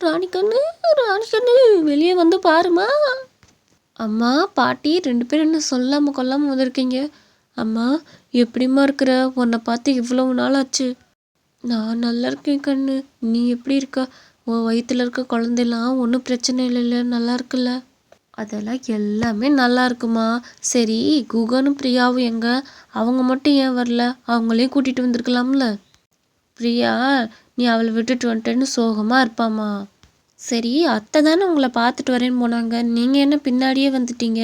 ராணி கண்ணு ராணி கண்ணு வெளியே வந்து பாருமா. அம்மா பாட்டி ரெண்டு பேரும் என்ன சொல்லாமல் கொல்லாமல் வந்திருக்கீங்க? அம்மா எப்படிம்மா இருக்கிற? உன்னை பார்த்து இவ்வளவு நாள் ஆச்சு நான் நல்லா இருக்கேன் கண்ணு. நீ எப்படி இருக்க? உன் வயித்துல இருக்க குழந்தைலாம் ஒன்றும் பிரச்சனை இல்லைல்ல நல்லா இருக்குல்ல? அதெல்லாம் எல்லாமே நல்லா இருக்குமா? சரி குகனும் பிரியாவும் எங்க? அவங்க மட்டும் ஏன் வரல? அவங்களையும் கூட்டிகிட்டு வந்திருக்கலாம்ல. பிரியா நீ அவளை விட்டுட்டு வந்துட்டேன்னு சோகமாக இருப்பாம்மா. சரி அத்தை தானே உங்களை பார்த்துட்டு வரேன்னு போனாங்க. நீங்கள் என்ன பின்னாடியே வந்துட்டீங்க?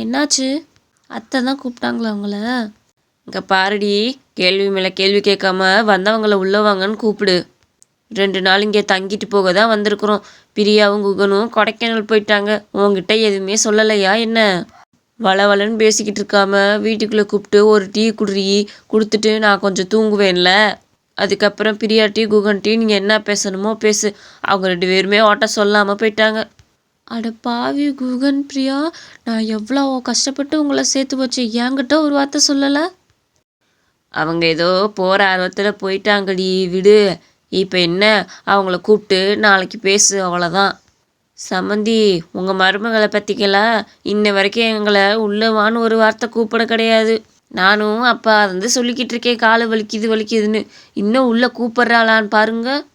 என்னாச்சு? அத்தை தான் கூப்பிட்டாங்களா உங்களை? இங்கே பாருடி கேள்வி மேலே கேள்வி கேட்காம வந்தவங்கள உள்ளே வாங்கன்னு கூப்பிடு. ரெண்டு நாள் இங்கே தங்கிட்டு போக தான் வந்திருக்கிறோம். பிரியாவும் குகனும் கொடைக்கானல் போயிட்டாங்க. உங்ககிட்ட எதுவுமே சொல்லலையா என்ன? வளவலன்னு பேசிக்கிட்டு இருக்காம வீட்டுக்குள்ளே கூப்பிட்டு ஒரு டீ குடுறி கொடுத்துட்டு நான் கொஞ்சம் தூங்குவேன்ல. அதுக்கப்புறம் பிரியாட்டியும் குகன்ட்டியும் நீங்கள் என்ன பேசணுமோ பேசு. அவங்க ரெண்டு பேருமே ஓட்ட சொல்லாமல் போயிட்டாங்க. அட பாவி குகன் பிரியா நான் எவ்வளோ கஷ்டப்பட்டு உங்களை சேர்த்து போச்சு என்கிட்ட ஒரு வார்த்தை சொல்லலை. அவங்க ஏதோ போகிற ஆர்வத்தில் போயிட்டாங்கடி விடு. இப்போ என்ன? அவங்கள கூப்பிட்டு நாளைக்கு பேசு அவ்வளோதான் சம்மந்தி உங்கள் மருமகளை பற்றிக்கலாம் இன்ன வரைக்கும் எங்களை உள்ளே வான்னு ஒரு வார்த்தை கூப்பிட கிடையாது. நானும் அப்பா வந்து சொல்லிக்கிட்டு இருக்கேன் காலை வலிக்குது வலிக்குதுன்னு இன்னும் உள்ளே கூப்பிட்றாளான்னு பாருங்க.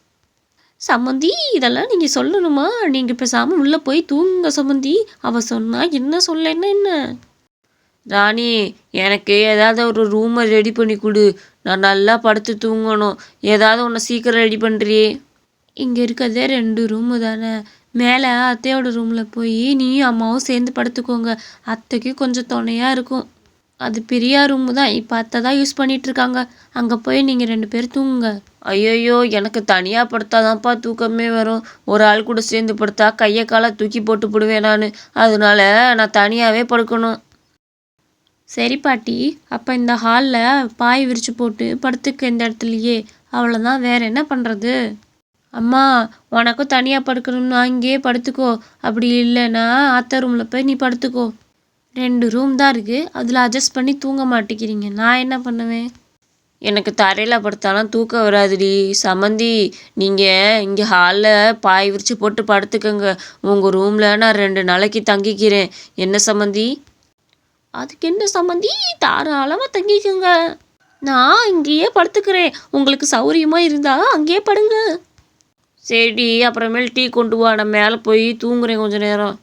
சம்மந்தி இதெல்லாம் நீங்கள் சொல்லணுமா? நீங்கள் பேசாமல் உள்ளே போய் தூங்குங்க சம்மந்தி அவள் சொன்னால் என்ன சொல்லன்னா என்ன? ராணி எனக்கு ஏதாவது ஒரு ரூமை ரெடி பண்ணி கொடு. நான் நல்லா படுத்து தூங்கணும். ஏதாவது ஒன்று சீக்கிரம் ரெடி பண்ணுறியே இங்கே இருக்கிறதே ரெண்டு ரூமு தானே. மேலே அத்தையோட ரூமில் போய் நீயும் அம்மாவும் சேர்ந்து படுத்துக்கோங்க. அத்தைக்கு கொஞ்சம் துணையாக இருக்கும். அது பிரியா ரூமு தான். இப்போ அத்தை தான் யூஸ் பண்ணிட்டு இருக்காங்க அங்கே போய் நீங்கள் ரெண்டு பேரும் தூங்குங்க. ஐயையோ எனக்கு தனியாக படுத்தாதான்ப்பா தூக்கமே வரும். ஒரு ஆள் கூட சேர்ந்து படுத்தா கையை காலை தூக்கி போட்டு போடுவேன் நான். அதனால நான் தனியாகவே படுக்கணும். சரி பாட்டி அப்போ இந்த ஹாலில் பாய் விரிச்சு போட்டு படுத்துக்க இந்த இடத்துலையே. அவ்வளோதான் வேற என்ன பண்ணுறது அம்மா உனக்கும் தனியாக படுக்கணும்னா அங்கேயே படுத்துக்கோ. அப்படி இல்லைன்னா அத்தை ரூமில் போய் நீ படுத்துக்கோ. ரெண்டு ரூம் தான் இருக்குது அதில் அட்ஜஸ்ட் பண்ணி தூங்க மாட்டேங்கிறீங்க. நான் என்ன பண்ணுவேன்? எனக்கு தரையில் படுத்தாலாம் தூக்கம் வராதுடி. சமந்தி நீங்கள் இங்கே ஹாலில் பாய் விரித்து போட்டு படுத்துக்கோங்க. உங்கள் ரூமில் நான் ரெண்டு நாளைக்கு தங்கிக்கிறேன். என்ன சம்மந்தி அதுக்கு என்ன சம்மந்தி தாராளமாக தங்கிக்கோங்க. நான் இங்கேயே படுத்துக்கிறேன். உங்களுக்கு சௌரியமாக இருந்தால் அங்கேயே படுங்க. சரி அப்புறமேல் டீ கொண்டு வா. நான் மேலே போய் தூங்குறேன் கொஞ்ச நேரம்.